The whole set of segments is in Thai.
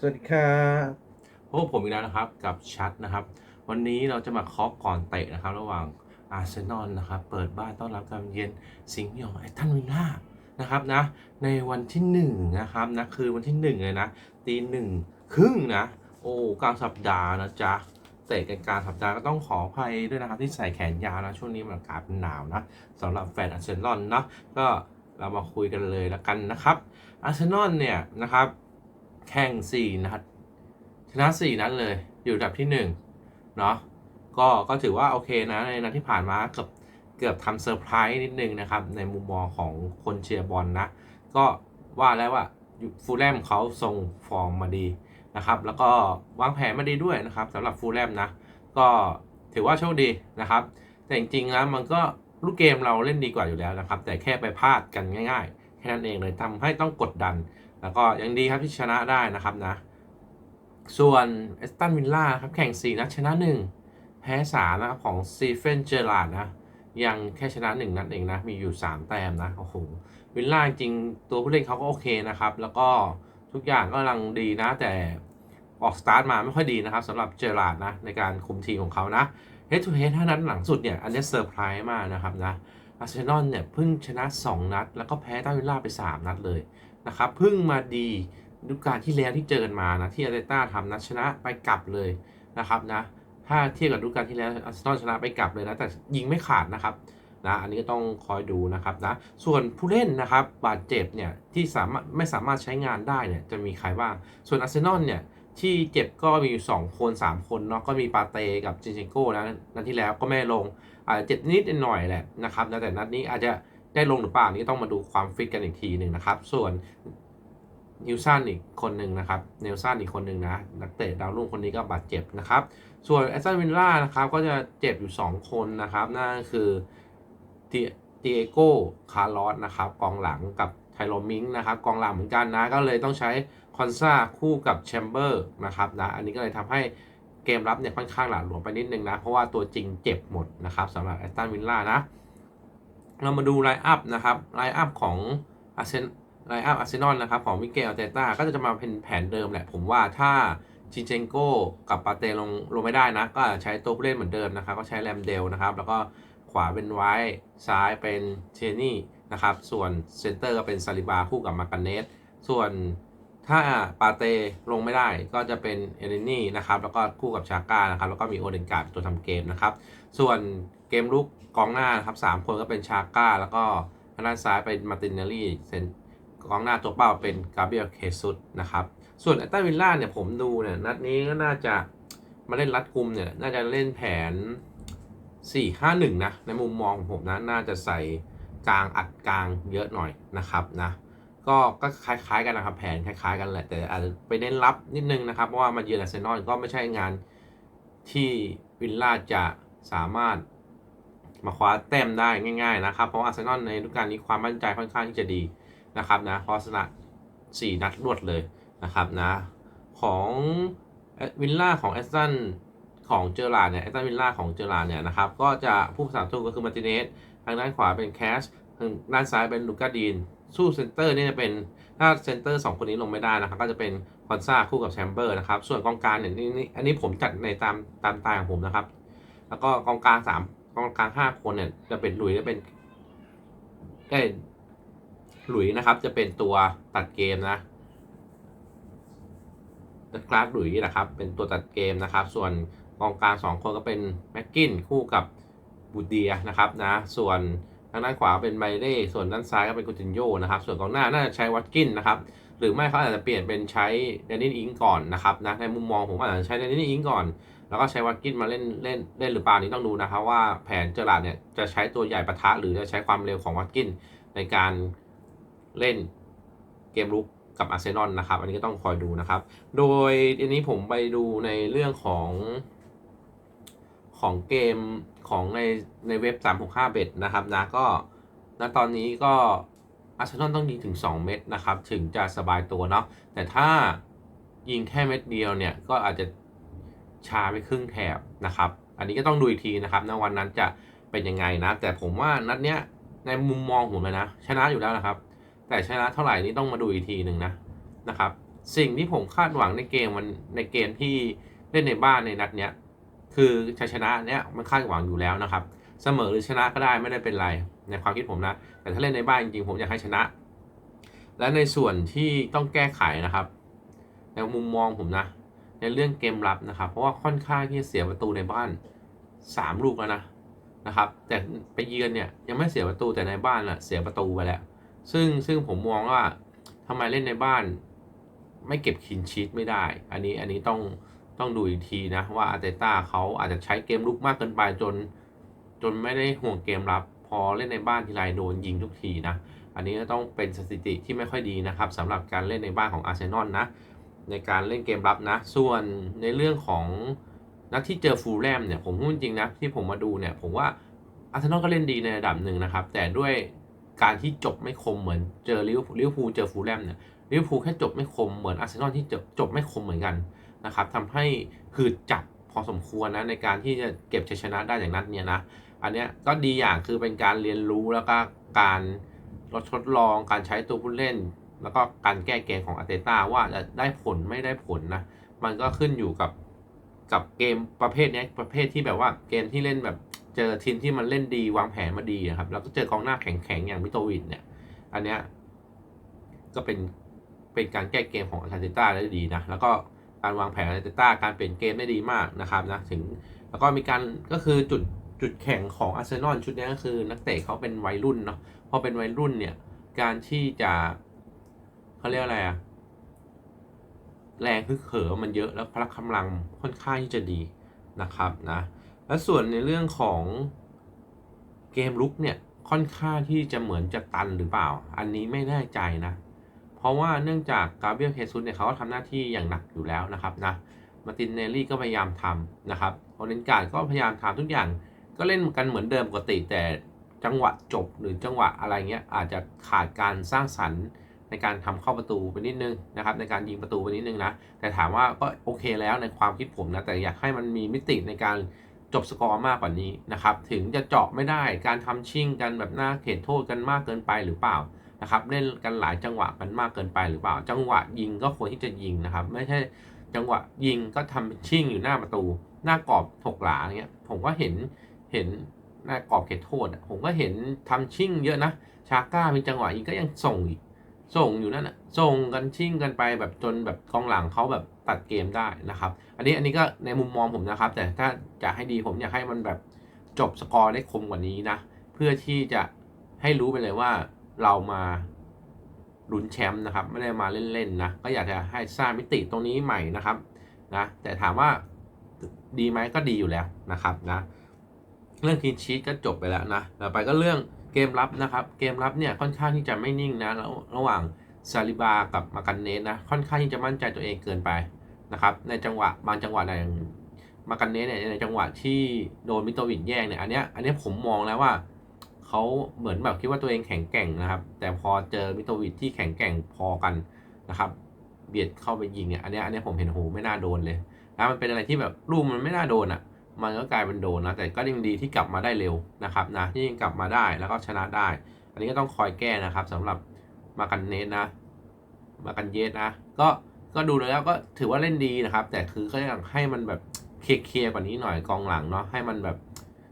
สวัสดีครับพบกับผมอีกแล้วนะครับกับชัดนะครับ วันนี้เราจะมาเคาะก่อนเตะนะครับ ระหว่างอาร์เซนอลนะครับ เปิดบ้านต้อนรับการเยือนสิงห์ยองไอตันวิลล่านะครับนะ ในวันที่หนึ่งนะครับนะคือวันที่หนึ่งเลยนะตีหนึ่งครึ่งนะ โอ้กลางสัปดาห์นะจ๊ะเตะกันกลางสัปดาห์ก็ต้องขออภัยด้วยนะครับ ที่ใส่แขนยาวนะช่วงนี้มันอากาศเป็นหนาวนะสำหรับแฟนอาร์เซนอลเนาะก็เรามาคุยกันเลยแล้วกันนะครับอาร์เซนอลเนี่ยนะครับ แข่งสี่นัด ชนะ 4 นัดเลย อยู่อันดับที่1เนาะก็ก็ถือว่าโอเคนะในนัดที่ผ่านมาเกือบเกือบทำเซอร์ไพรส์นิดนึงนะครับ ในมุมมองของคนเชียร์บอลนะ ก็ว่าแล้วว่าฟูลแลมเขาทรงฟอร์มมาดีนะครับ แล้วก็วางแผนมาดีด้วยนะครับสำหรับฟูลแลมนะ ก็ถือว่าโชคดีนะครับ แต่จริงๆแล้วมันก็ลูกเกมเราเล่นดีกว่าอยู่แล้วนะครับ แต่แค่ไปพลาดกันง่ายๆแค่นั้นเองเลยทำให้ต้องกดดัน แล้วก็ยังดีครับที่ชนะได้นะครับนะ ส่วนเอสตันวิลล่าครับแข่ง 4 นัดชนะ 1 แพ้3นะครับของซีเฟนเจอราร์ดนะ ยังแค่ชนะ 1 นัดเองนะ มีอยู่ 3 แต้มนะ โอ้โห วิลล่าจริงตัวผู้เล่นเขาก็โอเคนะครับ แล้วก็ทุกอย่างก็กำลังดีนะ แต่ออกสตาร์ทมาไม่ค่อยดีนะครับสำหรับเจอราร์ดนะ ในการคุมทีมของเขานะเฮดทูเฮดถ้านัดหลังสุดเนี่ย อันนี้เซอร์ไพรส์มากนะครับนะอาร์เซนอลเนี่ยเพิ่งชนะ 2 นัด แล้วก็แพ้ต้าวิลล่าไป 3 นัดเลย นะครับเพิ่งมาดีฤดูกาลที่แล้วที่เจอกันมานะที่อาร์เตต้าทำนะชนะไปกลับเลยนะครับนะถ้าเทียบกับฤดูกาลที่แล้วอาร์เซนอลชนะไปกลับเลยนะแต่ยิงไม่ขาดนะครับนะอันนี้ก็ต้องคอยดูนะครับนะส่วนผู้เล่นนะครับบาดเจ็บเนี่ยที่สามารถไม่สามารถใช้งานได้เนี่ยจะมีใครบ้างส่วนอาร์เซนอลเนี่ยที่เจ็บก็มีอยู่ 2 คน 3 คนเนาะก็มีปาเต้กับจินเชนโก้นะนัดที่แล้วก็ไม่ลงอาจจะเจ็บนิดหน่อยแหละนะครับแต่นัดนี้อาจจะ ได้ลงหรือเปล่านี่ต้องมาดูความฟิตกันอีกทีหนึ่งนะครับ ส่วนนิวซันอีกคนหนึ่งนะครับเนลซันอีกคนหนึ่งนะ นักเตะดาวรุ่งคนนี้ก็บาดเจ็บนะครับ ส่วนแอสตันวินล่านะครับ ก็จะเจ็บอยู่ 2 คนนะครับ นั่นคือเตียโก้คาร์ลอสนะครับ กองหลังกับไทโรมิงนะครับ กองหลังเหมือนกันนะ ก็เลยต้องใช้คอนซาคู่กับแชมเบอร์นะครับนะ อันนี้ก็เลยทำให้เกมรับเนี่ยค่อนข้างหลาหลวมไปนิดนึงนะ เพราะว่าตัวจริงเจ็บหมดนะครับสำหรับแอสตันวินล่านะ เรามาดูไลน์อัพนะครับไลน์อัพของอาร์เซนไลน์อัพอาร์เซนอลนะครับของมิเกลเตต้าก็จะมาเป็นแผนเดิมแหละ ผมว่าถ้าชินเชนโก้กับปาเตลงลงไม่ได้นะ ก็ใช้ตัวผู้เล่นเหมือนเดิมนะครับ ก็ใช้แรมเดลนะครับ แล้วก็ขวาเป็นไวท์ซ้ายเป็นเชนี่นะครับ ส่วนเซนเตอร์ก็เป็นซาลิบาคู่กับมาการเนสส่วนถ้าปาเตลงไม่ได้ก็จะเป็นเอเรนี่นะครับ แล้วก็คู่กับชาก้านะครับ แล้วก็มีโอเดนการ์ดตัวทำเกมนะครับ ส่วน เกมลุกกองหน้านะครับสามคนก็เป็นชาก้า แล้วก็ทางด้านซ้ายเป็นมาตินเนลลี่เซนกองหน้าตัวเป้าเป็นกาเบรียลเคซุสนะครับ ส่วนแอตตาวิลล่าเนี่ยผมดูเนี่ยนัดนี้ก็น่าจะมาเล่นรัดกุมเนี่ยน่าจะเล่นแผน 4-5-1 นะ ในมุมมองของผมนะน่าจะใส่กลางอัดกลางเยอะหน่อยนะครับนะก็ก็คล้ายๆกันนะครับแผนคล้ายๆกันแหละแต่อาจจะไปเน้นรับนิดนึงนะครับเพราะว่ามาเยือนอาร์เซนอลก็ไม่ใช่งานที่วิลล่าจะสามารถ มาคว้าแต้มได้ง่าย ๆ นะครับ เพราะอาร์เซนอลในฤดูกาลนี้ความมั่นใจค่อนข้างที่จะดีนะครับนะเพราะชนะ4นัดรวดเลยนะครับนะของวิลล่าของแอสตันของเจอร์ลาเนี่ยแอสตันวิลล่าของเจอร์ลาเนี่ยนะครับก็จะผู้สาประตูก็คือมาร์ติเนสทางด้านขวาเป็นแคชทางด้านซ้ายเป็นลูกาดีน สู้เซนเตอร์นี่จะเป็นถ้าเซนเตอร์สองคนนี้ลงไม่ได้นะครับ ก็จะเป็นคอนซาคู่กับแชมเบอร์นะครับ ส่วนกองกลางเนี่ยนี่อันนี้ผมจัดในตามตามตายของผมนะครับ แล้วก็กองกลางสาม องกลางห้าคนเนี่ยจะเป็นหลุยจะเป็นเอ้หลุยนะครับ จะเป็นตัวตัดเกมนะกราฟหลุยนะครับ เป็นตัวตัดเกมนะครับ ส่วนกองกลาง2คนก็เป็นแม็กกินคู่กับบูเดียนะครับนะ ส่วนทางด้านขวาเป็นไบเล่ส่วนด้านซ้ายก็เป็นกุตินโยนะครับ ส่วนกองหน้าน่าจะใช้วัตกินนะครับ หรือไม่เขาอาจจะเปลี่ยนเป็นใช้เดนนิสอิงก่อนนะครับนะในมุมมองผมอาจจะใช้เดนิสอิงก่อน แล้วก็ใช้วัตกินมาเล่นเล่นเล่นหรือเปล่านี้ต้องดูนะครับว่าแผนเจอราร์ดเนี่ยจะใช้ตัวใหญ่ปะทะหรือจะใช้ความเร็วของวัตกินในการเล่นเกมลุกกับอาร์เซนอลนะครับ อันนี้ก็ต้องคอยดูนะครับ โดยอันนี้ผมไปดูในเรื่องของของเกมของในในเว็บ 365 เบ็ดนะครับนะก็ณตอนนี้ก็อาร์เซนอลต้องยิงถึง 2 เม็ดนะครับ ถึงจะสบายตัวเนาะแต่ถ้ายิงแค่เม็ดเดียวเนี่ย ก็อาจจะ ชาไปครึ่งแถบนะครับ อันนี้ก็ต้องดูอีกทีนะครับณวันนั้นจะเป็นยังไงนะ แต่ผมว่านัดเนี้ยในมุมมองผมเลยนะ ชนะอยู่แล้วนะครับ แต่ชนะเท่าไหร่นี่ต้องมาดูอีกทีหนึ่งนะนะครับ สิ่งที่ผมคาดหวังในเกมมันในเกมที่เล่นในบ้านในนัดเนี้ยคือชัยชนะเนี้ยมันคาดหวังอยู่แล้วนะครับ เสมอหรือชนะก็ได้ไม่ได้เป็นไรในความคิดผมนะ แต่ถ้าเล่นในบ้านจริงๆผมอยากให้ชนะ และในส่วนที่ต้องแก้ไขนะครับในมุมมองผมนะ ในเรื่องเกมรับนะครับ เพราะว่าค่อนข้างที่จะเสียประตูในบ้าน 3 ลูกแล้วนะนะครับ แต่ไปเยือนเนี่ยยังไม่เสียประตูแต่ในบ้านอะเสียประตูไปแล้ว ซึ่งซึ่งผมมองว่าทำไมเล่นในบ้าน ไม่เก็บคินชีตไม่ได้ อันนี้อันนี้ต้องต้องดูอีกทีนะว่าอาร์เตต้าเขาอาจจะใช้เกมลุกมากเกินไปจน จนไม่ได้ห่วงเกมรับ พอเล่นในบ้านทีไรโดนยิงทุกทีนะ อันนี้ก็ต้องเป็นสถิติที่ไม่ค่อยดีนะครับสำหรับการเล่นในบ้านของอาร์เซนอลนะ ในการเล่นเกมรับนะ ส่วนในเรื่องของนัดที่เจอฟูลแลมเนี่ยผมพูดจริงนะที่ผมมาดูเนี่ยผมว่าอาร์เซนอลก็เล่นดีในระดับหนึ่งนะครับ แต่ด้วยการที่จบไม่คมเหมือนเจอลิเวอร์ลิวพูลเจอฟูลแลมเนี่ยลิเวอร์พูลแค่จบไม่คมเหมือนอาร์เซนอลที่จบจบไม่คมเหมือนกันนะครับทำให้หืดจับพอสมควรนะในการที่จะเก็บชัยชนะได้อย่างนัดเนี่ยนะอันเนี้ยก็ดีอย่างคือเป็นการเรียนรู้แล้วก็การทดลองการใช้ตัวผู้เล่น แล้วก็การแก้เกมของอาร์เตต้าว่าจะได้ผลไม่ได้ผลนะ มันก็ขึ้นอยู่กับกับเกมประเภทนี้ประเภทที่แบบว่าเกมที่เล่นแบบเจอทีมที่มันเล่นดีวางแผนมาดีนะครับ แล้วก็เจอกองหน้าแข็งๆอย่างมิโตวินเนี่ย อันเนี้ยก็เป็นเป็นการแก้เกมของอาร์เตต้าได้ดีนะ แล้วก็การวางแผนอาร์เตต้าการเปลี่ยนเกมได้ดีมากนะครับนะถึงแล้วก็มีการก็คือจุดจุดแข็งของอาร์เซนอลชุดนี้ก็คือนักเตะเขาเป็นวัยรุ่นเนาะพอเป็นวัยรุ่นเนี่ยการที่จะ เขาเรียกอะไรอะแรงฮึกเหิมมันเยอะแล้วพละกำลังค่อนข้างที่จะดีนะครับนะและส่วนในเรื่องของเกมลุกเนี่ยค่อนข้างที่จะเหมือนจะตันหรือเปล่า อันนี้ไม่แน่ใจนะ เพราะว่าเนื่องจากกาเบรียลเคซุสเนี่ยเขาก็ทำหน้าที่อย่างหนักอยู่แล้วนะครับนะมาตินเนลลี่ก็พยายามทำนะครับโอเลนการ์ดก็พยายามทำทุกอย่างก็เล่นกันเหมือนเดิมปกติแต่จังหวะจบหรือจังหวะอะไรเงี้ยอาจจะขาดการสร้างสรรค์ ในการทำเข้าประตูไปนิดนึงนะครับในการยิงประตูไปนิดนึงนะแต่ถามว่าก็โอเคแล้วในความคิดผมนะแต่อยากให้มันมีมิติในการจบสกอร์มากกว่านี้นะครับถึงจะเจาะไม่ได้การทำชิ่งกันแบบหน้าเขตโทษกันมากเกินไปหรือเปล่านะครับเล่นกันหลายจังหวะกันมากเกินไปหรือเปล่า จังหวะยิงก็ควรที่จะยิงนะครับ ไม่ใช่จังหวะยิงก็ทำชิ่งอยู่หน้าประตู หน้ากรอบถกหลาเงี้ยผมก็เห็นเห็นหน้ากรอบเขตโทษผมก็เห็นทำชิ่งเยอะนะชาก้ามีจังหวะยิงก็ยังส่งอีก ส่งอยู่นั่นนะส่งกันชิ่งกันไปแบบจนแบบกองหลังเขาแบบตัดเกมได้นะครับ อันนี้อันนี้ก็ในมุมมองผมนะครับ แต่ถ้าจะให้ดีผมอยากให้มันแบบจบสกอร์ได้คมกว่านี้นะ เพื่อที่จะให้รู้ไปเลยว่าเรามาลุ้นแชมป์นะครับ ไม่ได้มาเล่นๆนะ ก็อยากจะให้สร้างมิติตรงนี้ใหม่นะครับนะแต่ถามว่าดีไหมก็ดีอยู่แล้วนะครับนะเรื่องทีนชีตก็จบไปแล้วนะต่อไปก็เรื่อง เกมรับนะครับ เกมรับเนี่ยค่อนข้างที่จะไม่นิ่งนะแล้วระหว่างซาลิบากับมากันเนสนะค่อนข้างที่จะมั่นใจตัวเองเกินไปนะครับในจังหวะบางจังหวะอย่างมากันเนสเนี่ยในจังหวะที่โดนมิโตวินแย่งเนี่ยอันเนี้ยอันเนี้ยผมมองแล้วว่าเขาเหมือนแบบคิดว่าตัวเองแข็งแกร่งนะครับ แต่พอเจอมิโตวินที่แข็งแกร่งพอกันนะครับเบียดเข้าไปยิงเนี่ยอันเนี้ยอันเนี้ยผมเห็นโหไม่น่าโดนเลยนะมันเป็นอะไรที่แบบลูกมันไม่น่าโดนอะ มันก็กลายเป็นโดนนะแต่ก็ยังดีที่กลับมาได้เร็วนะครับนะที่ยังกลับมาได้แล้วก็ชนะได้ อันนี้ก็ต้องคอยแก้นะครับสำหรับมากันเนสนะ มากันเยสนะ ก็ก็ดูแล้วก็ถือว่าเล่นดีนะครับ แต่คือก็อยากให้มันแบบเคลียร์กว่านี้หน่อยกองหลังเนาะให้มันแบบ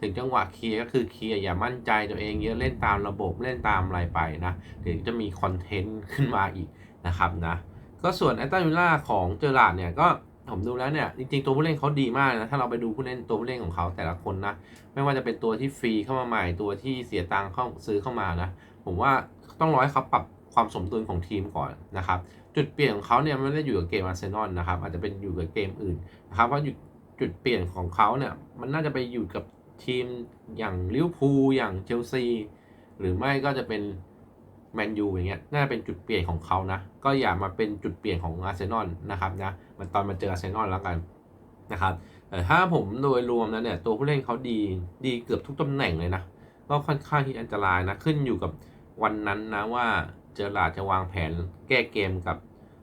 ถึงจังหวะเคลียร์ก็คือเคลียร์อย่ามั่นใจตัวเองเยอะเล่นตามระบบเล่นตามอะไรไปนะถึงจะมีคอนเทนต์ขึ้นมาอีกนะครับนะก็ส่วนแอตตันวิลล่าของเจอร์ราดเนี่ยก็ ผมดูแล้วเนี่ยจริงๆตัวผู้เล่นเขาดีมากนะถ้าเราไปดูผู้เล่นตัวผู้เล่นของเขาแต่ละคนนะไม่ว่าจะเป็นตัวที่ฟรีเข้ามาใหม่ตัวที่เสียตังค์เข้าซื้อเข้ามานะผมว่าต้องรอให้เขาปรับความสมดุลของทีมก่อนนะครับจุดเปลี่ยนของเขาเนี่ยไม่ได้อยู่กับเกมอาร์เซนอลนะครับอาจจะเป็นอยู่กับเกมอื่นนะครับเพราะจุดเปลี่ยนของเขาเนี่ยมันน่าจะไปอยู่กับทีมอย่างลิเวอร์พูลอย่างเชลซีหรือไม่ก็จะเป็นแมนยูอย่างเงี้ยน่าจะเป็นจุดเปลี่ยนของเขานะก็อย่ามาเป็นจุดเปลี่ยนของอาร์เซนอลนะครับนะ มันตอนมาเจออาร์เซนอลแล้วกันนะครับแต่ถ้าผมโดยรวมแล้วเนี่ยตัวผู้เล่นเขาดีดีเกือบทุกตำแหน่งเลยนะก็ค่อนข้างที่อันตรายนะขึ้นอยู่กับวันนั้นนะว่าเจอราจะวางแผนแก้เกมกับ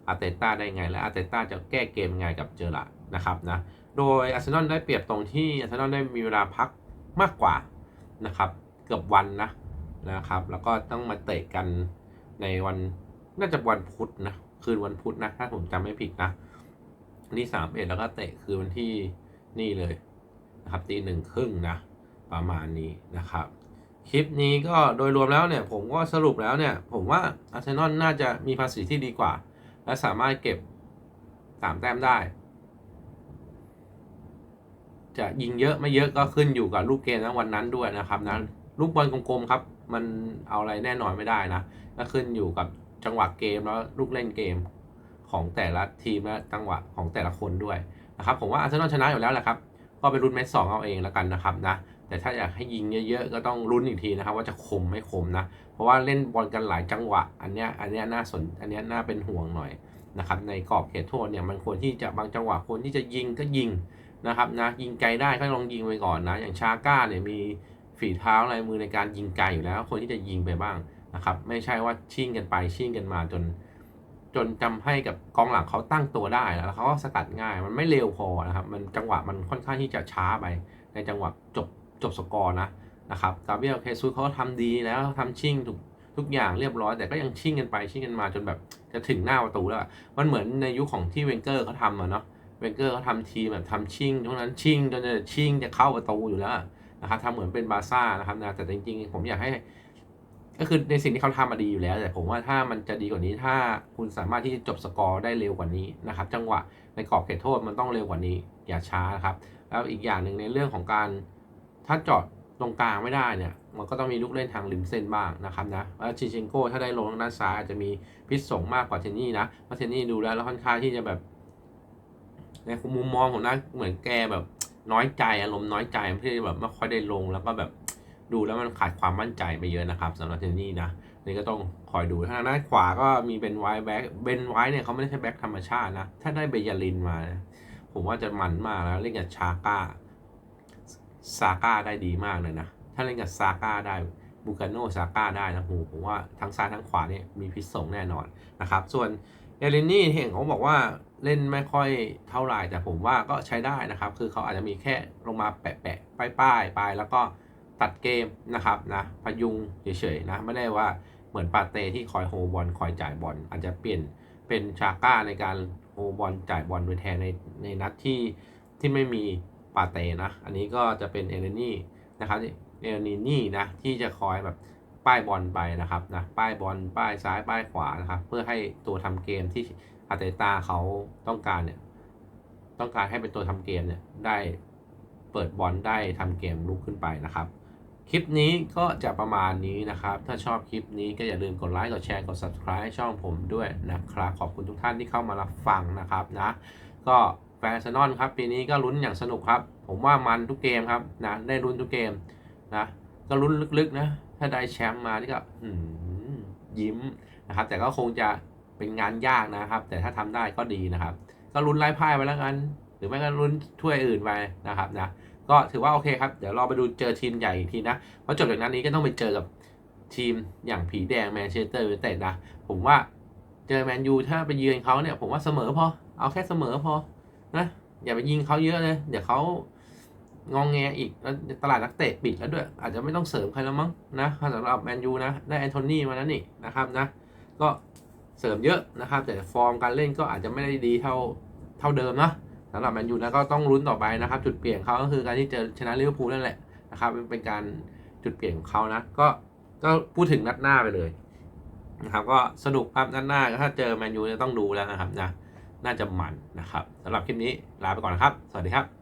อาร์เตต้าได้ไง และอาร์เตต้าจะแก้เกมไงกับเจอรานะครับนะโดยอาร์เซนอลได้เปรียบตรงที่อาร์เซนอลได้มีเวลาพักมากกว่านะครับเกือบวันนะนะครับ แล้วก็ต้องมาเตะกันในวันน่าจะวันพุธนะคืนวันพุธนะถ้าผมจำไม่ผิดนะ วันที่สามเอ็ดแล้วก็เตะคือวันที่นี่เลยนะครับตีหนึ่งครึ่งนะ ประมาณนี้นะครับ คลิปนี้ก็โดยรวมแล้วเนี่ย ผมก็สรุปแล้วเนี่ย ผมว่าอาร์เซนอลน่าจะมีภาษีที่ดีกว่า และสามารถเก็บสามแต้มได้ จะยิงเยอะไม่เยอะก็ขึ้นอยู่กับลูกเกมนะวันนั้นด้วยนะครับนะลูกบอลกลมๆครับ มันเอาอะไรแน่นอนไม่ได้นะก็ขึ้นอยู่กับจังหวะเกมแล้วลูกเล่นเกม ของแต่ละทีมและจังหวะของแต่ละคนด้วยนะครับผมว่าอาร์เซนอลชนะอยู่แล้วแหละครับก็ไปลุ้นแมตช์สองเอาเองแล้วกันนะครับนะแต่ถ้าอยากให้ยิงเยอะๆ ก็ต้องลุ้นอีกทีนะครับ ว่าจะคมไม่คมนะ เพราะว่าเล่นบอลกันหลายจังหวะ อันเนี้ยอันเนี้ยน่าสนอันเนี้ยน่าเป็นห่วงหน่อยนะครับในกรอบเขตโทษเนี่ยมันควรที่จะบางจังหวะควรที่จะยิงก็ยิงนะครับนะยิงไกลได้ก็ลองยิงไปก่อนนะ อย่างชาก้าเนี่ยมีฝีเท้าลายมือในการยิงไกลอยู่แล้วควรที่จะยิงไปบ้างนะครับไม่ใช่ว่าชิ่งกันไปชิ่งกันมาจน จนจำให้กับกองหลังเขาตั้งตัวได้แล้วเขาก็สกัดง่าย มันไม่เร็วพอนะครับ มันจังหวะมันค่อนข้างที่จะช้าไป ในจังหวะจบจบสกอร์นะนะครับกาเบียลเคซุสเขาก็ทำดีแล้วทำชิ่งทุกทุกอย่างเรียบร้อย แต่ก็ยังชิ่งกันไปชิ่งกันมาจนแบบจะถึงหน้าประตูแล้ว มันเหมือนในยุคของที่เวนเกอร์เขาทำอะเนาะเวนเกอร์เขาทำทีแบบทำชิ่งทุกนั้นชิ่งจนจะชิ่งจะเข้าประตูอยู่แล้วนะครับทำเหมือนเป็นบาร์ซ่านะครับนะแต่จริงๆ ผมอยากให้ ก็คือในสิ่งที่เขาทำมาดีอยู่แล้ว แต่ผมว่าถ้ามันจะดีกว่านี้ถ้าคุณสามารถที่จะจบสกอร์ได้เร็วกว่านี้นะครับ จังหวะในกรอบเขตโทษมันต้องเร็วกว่านี้ อย่าช้านะครับ แล้วอีกอย่างหนึ่งในเรื่องของการถ้าจอดตรงกลางไม่ได้เนี่ย มันก็ต้องมีลูกเล่นทางริมเส้นบ้างนะครับนะแล้วชิเชนโก้ถ้าได้ลงทางด้านซ้ายอาจจะมีพิษสงมากกว่าเทนนี่นะเพราะเทนนี่ดูแล้วแล้วค่อนข้างที่จะแบบ ในมุมมองของนักเหมือนแกแบบน้อยใจอารมณ์น้อยใจที่แบบไม่ค่อยได้ลงแล้วก็แบบ ดูแล้วมันขาดความมั่นใจไปเยอะนะครับสำหรับเทนนี่นะนี่ก็ต้องคอยดูทางด้านขวาก็มีเป็นไวแบ็กเบนไวเนี่ยเขาไม่ได้ใช้แบ็กธรรมชาตินะ ถ้าได้เบยาลินมานะผมว่าจะมันมากแล้วเล่นกับชาก้าซาก้าได้ดีมากเลยนะ ถ้าเล่นกับซาก้าได้บูกาโนซาก้าได้นะโหผมว่าทั้งซ้ายทั้งขวาเนี่ยมีพิษสงแน่นอนนะครับ ส่วนเอลินนี่เห็นเขาบอกว่าเล่นไม่ค่อยเท่าไหร่แต่ผมว่าก็ใช้ได้นะครับ คือเขาอาจจะมีแค่ลงมาแปะแปะป้ายป้ายไปแล้วก็ ตัดเกมนะครับนะพยุงเฉยๆนะไม่ได้ว่าเหมือนปาเต้ที่คอยโฮบอลคอยจ่ายบอลอาจจะเปลี่ยนเป็นชาก้าในการโฮบอลจ่ายบอลโดยแทนในในนัดที่ที่ไม่มีปาเต้นะ อันนี้ก็จะเป็นเอเลนี่นะครับเอเลนี่นะที่จะคอยแบบป้ายบอลไปนะครับนะป้ายบอลป้ายซ้ายป้ายขวานะครับเพื่อให้ตัวทำเกมที่อาเตตาเขาต้องการเนี่ยต้องการให้เป็นตัวทำเกมเนี่ยได้เปิดบอลได้ทำเกมลุกขึ้นไปนะครับ คลิปนี้ก็จะประมาณนี้นะครับ ถ้าชอบคลิปนี้ก็อย่าลืมกดไลค์ กดแชร์ กด subscribe ช่องผมด้วยนะครับ ขอบคุณทุกท่านที่เข้ามารับฟังนะครับนะ ก็แฟนซนอนครับปีนี้ก็ลุ้นอย่างสนุกครับ ผมว่ามันทุกเกมครับนะ ได้ลุ้นทุกเกมนะ ก็ลุ้นลึกๆนะ ถ้าได้แชมป์มานี่ก็ยิ้มนะครับ แต่ก็คงจะเป็นงานยากนะครับ แต่ถ้าทำได้ก็ดีนะครับ ก็ลุ้นไล่พ่ายไปแล้วกัน หรือไม่ก็ลุ้นถ้วยอื่นไปนะครับนะ ก็ถือว่าโอเคครับ เดี๋ยวราไปดูเจอทีมใหญ่อีกทีนะ เพราะจบจากนั้นนี้ก็ต้องไปเจอกับทีมอย่างผีแดงแมนเชสเตอร์ยูไนเต็ดนะ ผมว่าเจอแมนยูถ้าไปเยือนเขาเนี่ย ผมว่าเสมอพอ เอาแค่เสมอพอ นะ อย่าไปยิงเขาเยอะเลย เดี๋ยวเขางองแงอีก แล้วตลาดนักเตะปิดแล้วด้วย อาจจะไม่ต้องเสริมใครแล้วมั้งนะสำหรับแมนยูนะ ได้แอนโทนีมาแล้วนี่นะครับนะ ก็เสริมเยอะนะครับ แต่ฟอร์มการเล่นก็อาจจะไม่ได้ดีเท่าเท่าเดิมนะำหรับแมนยูแล้วก็ต้องลุ้นต่อไปนะครับ จุดเปลี่ยนเขาก็คือการที่เจอชนะลิเวอร์พูลนั่นแหละนะครับเป็นการจุดเปลี่ยนของเขานะก็ก็พูดถึงนัดหน้าไปเลยนะครับก็สนุกครับนัดหน้าถ้าเจอแมนยูจะต้องดูแล้วนะครับนะน่าจะมันนะครับสำหรับคลิปนี้ลาไปก่อนนครับ สวัสดีครับ